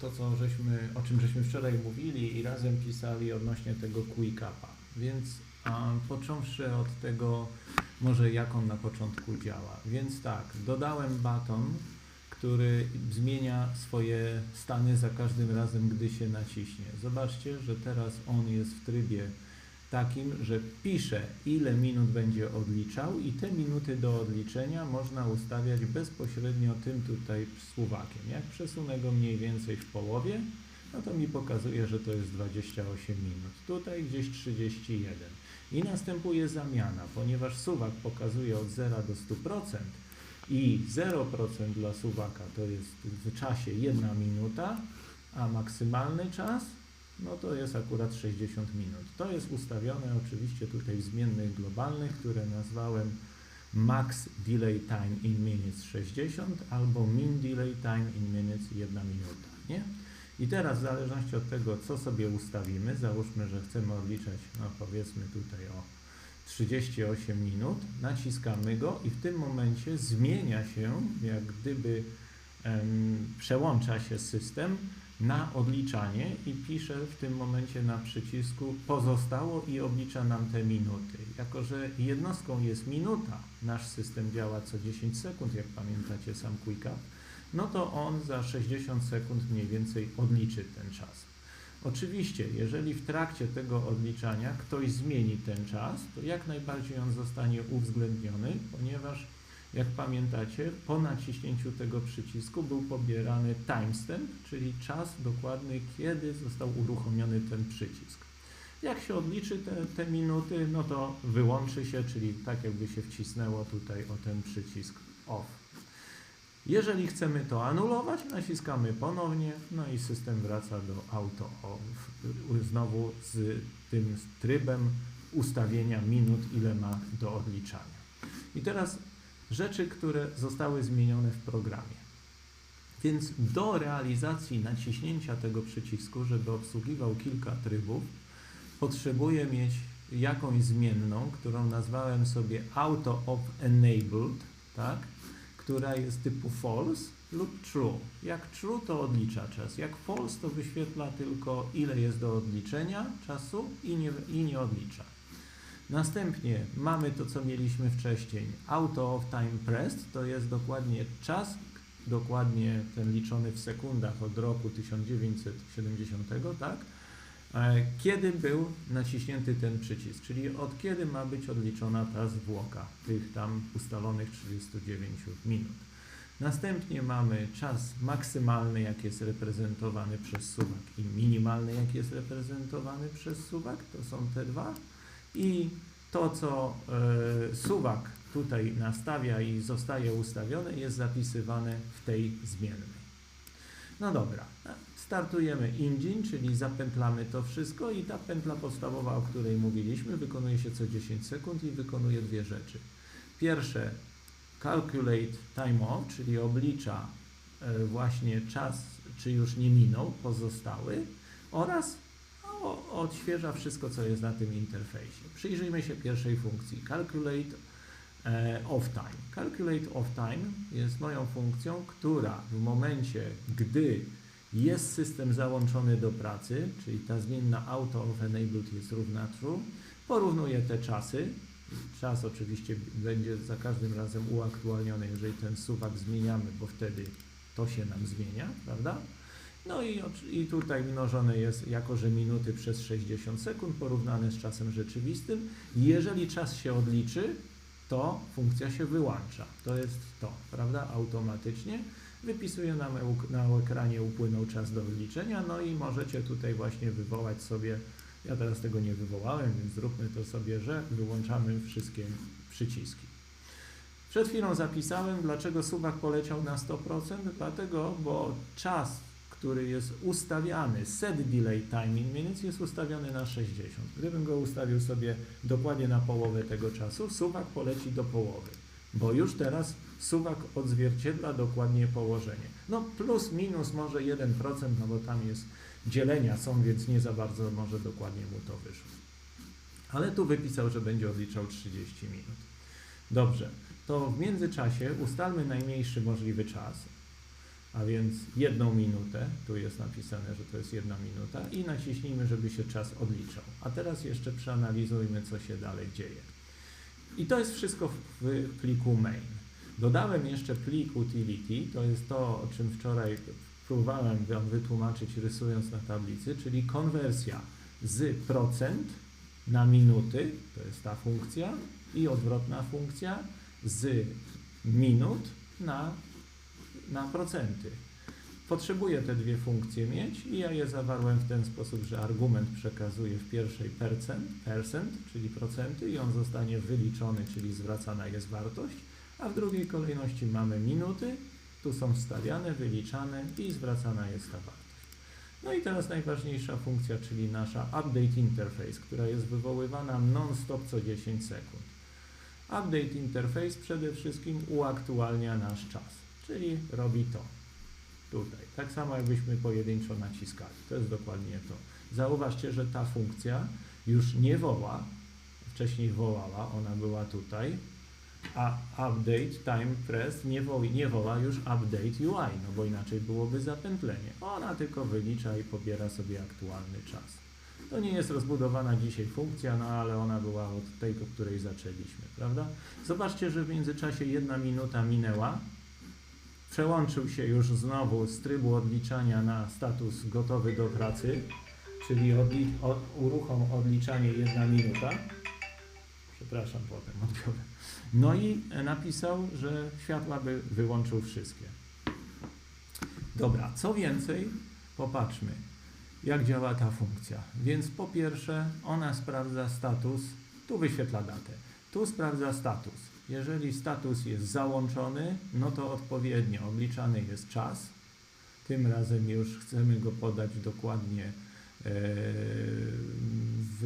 to co żeśmy, o czym żeśmy wczoraj mówili i razem pisali odnośnie tego quick. Więc a, począwszy od tego, może jak on na początku działa. Więc tak, dodałem baton, który zmienia swoje stany za każdym razem, gdy się naciśnie. Zobaczcie, że teraz on jest w trybie takim, że pisze ile minut będzie odliczał i te minuty do odliczenia można ustawiać bezpośrednio tym tutaj suwakiem. Jak przesunę go mniej więcej w połowie, no to mi pokazuje, że to jest 28 minut. Tutaj gdzieś 31. I następuje zamiana, ponieważ suwak pokazuje od 0 do 100% i 0% dla suwaka to jest w czasie 1 minuta, a maksymalny czas no to jest akurat 60 minut. To jest ustawione oczywiście tutaj w zmiennych globalnych, które nazwałem max delay time in minutes 60 albo min delay time in minutes 1 minuta, nie? I teraz w zależności od tego, co sobie ustawimy, załóżmy, że chcemy odliczać, no powiedzmy tutaj o 38 minut, naciskamy go i w tym momencie zmienia się, jak gdyby przełącza się system na odliczanie i pisze w tym momencie na przycisku pozostało i oblicza nam te minuty. Jako, że jednostką jest minuta, nasz system działa co 10 sekund, jak pamiętacie sam QuickUp, no to on za 60 sekund mniej więcej odliczy ten czas. Oczywiście, jeżeli w trakcie tego odliczania ktoś zmieni ten czas, to jak najbardziej on zostanie uwzględniony, ponieważ jak pamiętacie, po naciśnięciu tego przycisku był pobierany timestamp, czyli czas dokładny, kiedy został uruchomiony ten przycisk. Jak się odliczy te, te minuty, no to wyłączy się, czyli tak jakby się wcisnęło tutaj o ten przycisk off. Jeżeli chcemy to anulować, naciskamy ponownie, no i system wraca do auto off, znowu z tym trybem ustawienia minut, ile ma do odliczania. I teraz rzeczy, które zostały zmienione w programie. Więc do realizacji naciśnięcia tego przycisku, żeby obsługiwał kilka trybów, potrzebuję mieć jakąś zmienną, którą nazwałem sobie auto of enabled, tak? która jest typu false lub true. Jak true to odlicza czas, jak false to wyświetla tylko ile jest do odliczenia czasu i nie, i nie odlicza. Następnie mamy to, co mieliśmy wcześniej. Auto of time pressed to jest dokładnie czas, dokładnie ten liczony w sekundach od roku 1970, tak? E, kiedy był naciśnięty ten przycisk, czyli od kiedy ma być odliczona ta zwłoka tych tam ustalonych 39 minut. Następnie mamy czas maksymalny, jak jest reprezentowany przez suwak i minimalny, jak jest reprezentowany przez suwak, to są te dwa. I to, co y, suwak tutaj nastawia i zostaje ustawione, jest zapisywane w tej zmiennej. No dobra, startujemy engine, czyli zapętlamy to wszystko i ta pętla podstawowa, o której mówiliśmy, wykonuje się co 10 sekund i wykonuje dwie rzeczy. Pierwsze, calculate time off, czyli oblicza y, właśnie czas, czy już nie minął, pozostały oraz odświeża wszystko, co jest na tym interfejsie. Przyjrzyjmy się pierwszej funkcji. Calculate e, off time. Calculate off time jest moją funkcją, która w momencie, gdy jest system załączony do pracy, czyli ta zmienna auto of enabled jest równa true, porównuje te czasy. Czas oczywiście będzie za każdym razem uaktualniony, jeżeli ten suwak zmieniamy, bo wtedy to się nam zmienia, prawda? No i, i tutaj mnożone jest jako, że minuty przez 60 sekund porównane z czasem rzeczywistym. Jeżeli czas się odliczy, to funkcja się wyłącza. To jest to, prawda? Automatycznie wypisuje nam na ekranie upłynął czas do odliczenia, no i możecie tutaj właśnie wywołać sobie, ja teraz tego nie wywołałem, więc zróbmy to sobie, że wyłączamy wszystkie przyciski. Przed chwilą zapisałem, dlaczego suwak poleciał na 100%, dlatego, bo czas który jest ustawiany, set delay time in minutes jest ustawiony na 60. Gdybym go ustawił sobie dokładnie na połowę tego czasu, suwak poleci do połowy, bo już teraz suwak odzwierciedla dokładnie położenie. No plus minus może 1%, no bo tam jest dzielenia są, więc nie za bardzo może dokładnie mu to wyszło. Ale tu wypisał, że będzie odliczał 30 minut. Dobrze, to w międzyczasie ustalmy najmniejszy możliwy czas a więc jedną minutę, tu jest napisane, że to jest jedna minuta i naciśnijmy, żeby się czas odliczał. A teraz jeszcze przeanalizujmy, co się dalej dzieje. I to jest wszystko w pliku main. Dodałem jeszcze plik utility, to jest to, o czym wczoraj próbowałem Wam wytłumaczyć rysując na tablicy, czyli konwersja z procent na minuty, to jest ta funkcja, i odwrotna funkcja z minut na, na procenty. Potrzebuję te dwie funkcje mieć i ja je zawarłem w ten sposób, że argument przekazuję w pierwszej percent, percent, czyli procenty i on zostanie wyliczony, czyli zwracana jest wartość, a w drugiej kolejności mamy minuty, tu są wstawiane, wyliczane i zwracana jest ta wartość. No i teraz najważniejsza funkcja, czyli nasza update interface, która jest wywoływana non-stop co 10 sekund. Update interface przede wszystkim uaktualnia nasz czas, czyli robi to tutaj. Tak samo jakbyśmy pojedynczo naciskali. To jest dokładnie to. Zauważcie, że ta funkcja już nie woła, wcześniej wołała, ona była tutaj, a update time press nie, wo nie woła już update UI, no bo inaczej byłoby zapętlenie. Ona tylko wylicza i pobiera sobie aktualny czas. To nie jest rozbudowana dzisiaj funkcja, no ale ona była od tej, od której zaczęliśmy, prawda? Zobaczcie, że w międzyczasie jedna minuta minęła, przełączył się już znowu z trybu odliczania na status gotowy do pracy, czyli odli od, uruchom odliczanie jedna minuta. Przepraszam, potem odbiorę. No i napisał, że światła by wyłączył wszystkie. Dobra, co więcej, popatrzmy, jak działa ta funkcja. Więc po pierwsze, ona sprawdza status, tu wyświetla datę, tu sprawdza status. Jeżeli status jest załączony, no to odpowiednio obliczany jest czas. Tym razem już chcemy go podać dokładnie e, w,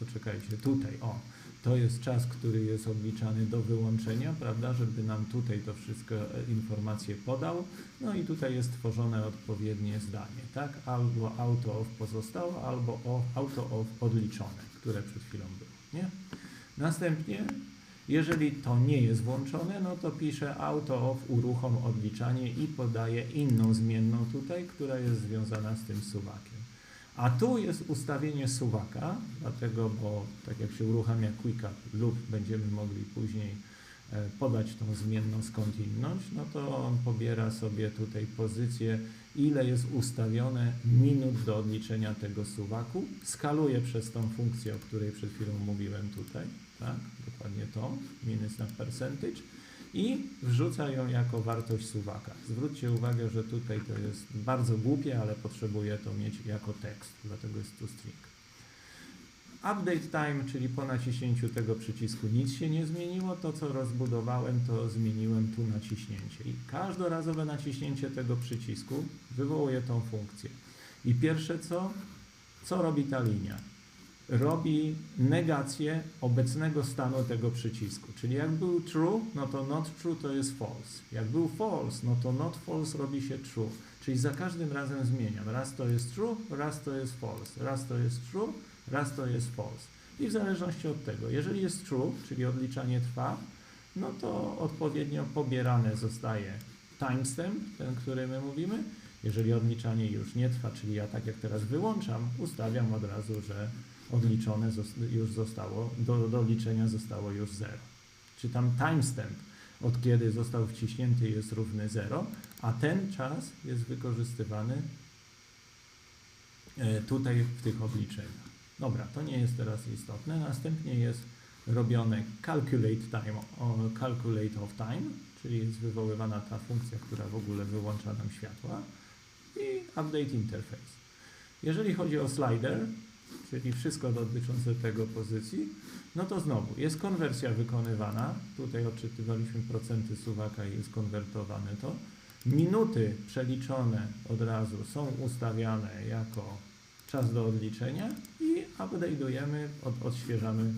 poczekajcie, tutaj, o, to jest czas, który jest obliczany do wyłączenia, prawda, żeby nam tutaj to wszystko e, informacje podał. No i tutaj jest tworzone odpowiednie zdanie, tak? Albo auto off pozostałe, albo auto off odliczone, które przed chwilą było, nie? Następnie, jeżeli to nie jest włączone, no to pisze auto off uruchom odliczanie i podaje inną zmienną tutaj, która jest związana z tym suwakiem. A tu jest ustawienie suwaka, dlatego, bo tak jak się uruchamia QuickUp lub będziemy mogli później podać tą zmienną skądinąć, no to on pobiera sobie tutaj pozycję, ile jest ustawione minut do odliczenia tego suwaku, skaluje przez tą funkcję, o której przed chwilą mówiłem tutaj, tak, dokładnie to, minus na percentage i wrzuca ją jako wartość suwaka. Zwróćcie uwagę, że tutaj to jest bardzo głupie, ale potrzebuję to mieć jako tekst, dlatego jest tu string. Update time, czyli po naciśnięciu tego przycisku nic się nie zmieniło, to co rozbudowałem, to zmieniłem tu naciśnięcie. I każdorazowe naciśnięcie tego przycisku wywołuje tą funkcję. I pierwsze co? Co robi ta linia? robi negację obecnego stanu tego przycisku. Czyli jak był true, no to not true to jest false. Jak był false, no to not false robi się true. Czyli za każdym razem zmieniam. Raz to jest true, raz to jest false. Raz to jest true, raz to jest false. I w zależności od tego, jeżeli jest true, czyli odliczanie trwa, no to odpowiednio pobierane zostaje timestamp, ten, który my mówimy. Jeżeli odliczanie już nie trwa, czyli ja tak jak teraz wyłączam, ustawiam od razu, że odliczone już zostało, do, do liczenia zostało już 0. Czy tam timestamp, od kiedy został wciśnięty jest równy 0, a ten czas jest wykorzystywany e, tutaj w tych obliczeniach. Dobra, to nie jest teraz istotne. Następnie jest robione calculate time, calculate of time, czyli jest wywoływana ta funkcja, która w ogóle wyłącza nam światła i update interface. Jeżeli chodzi o slider, czyli wszystko dotyczące tego pozycji, no to znowu jest konwersja wykonywana. Tutaj odczytywaliśmy procenty suwaka i jest konwertowane to. Minuty przeliczone od razu są ustawiane jako czas do odliczenia i update'ujemy, od, odświeżamy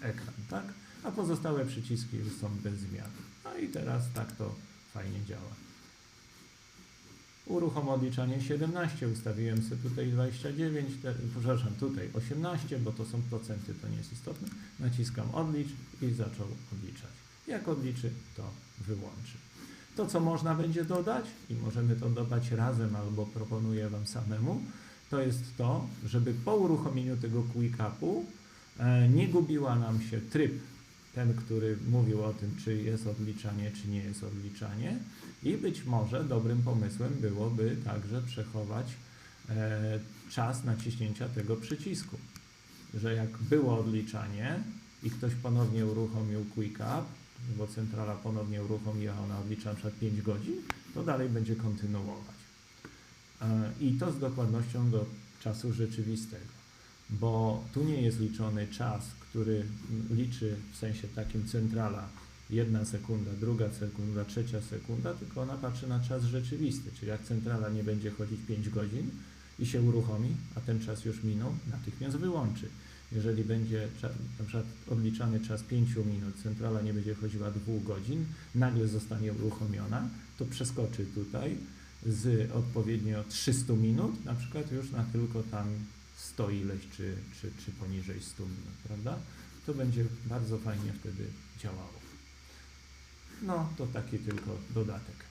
ekran, tak? A pozostałe przyciski już są bez zmian. No i teraz tak to fajnie działa. Uruchom odliczanie 17, ustawiłem sobie tutaj 29, te, przepraszam, tutaj 18, bo to są procenty, to nie jest istotne. Naciskam odlicz i zaczął odliczać. Jak odliczy, to wyłączy. To, co można będzie dodać, i możemy to dodać razem albo proponuję Wam samemu, to jest to, żeby po uruchomieniu tego Quick Upu e, nie gubiła nam się tryb, ten, który mówił o tym, czy jest odliczanie, czy nie jest odliczanie. I być może dobrym pomysłem byłoby także przechować e, czas naciśnięcia tego przycisku. Że jak było odliczanie i ktoś ponownie uruchomił Quick Up, bo centrala ponownie uruchomiła, ona odlicza przykład 5 godzin, to dalej będzie kontynuować. E, I to z dokładnością do czasu rzeczywistego, bo tu nie jest liczony czas, który liczy w sensie takim centrala jedna sekunda, druga sekunda, trzecia sekunda, tylko ona patrzy na czas rzeczywisty, czyli jak centrala nie będzie chodzić 5 godzin i się uruchomi, a ten czas już minął, natychmiast wyłączy. Jeżeli będzie na przykład odliczany czas 5 minut, centrala nie będzie chodziła 2 godzin, nagle zostanie uruchomiona, to przeskoczy tutaj z odpowiednio 300 minut, na przykład już na tylko tam 100 ileś, czy, czy, czy poniżej 100 minut, prawda? To będzie bardzo fajnie wtedy działało. No, to taki tylko dodatek.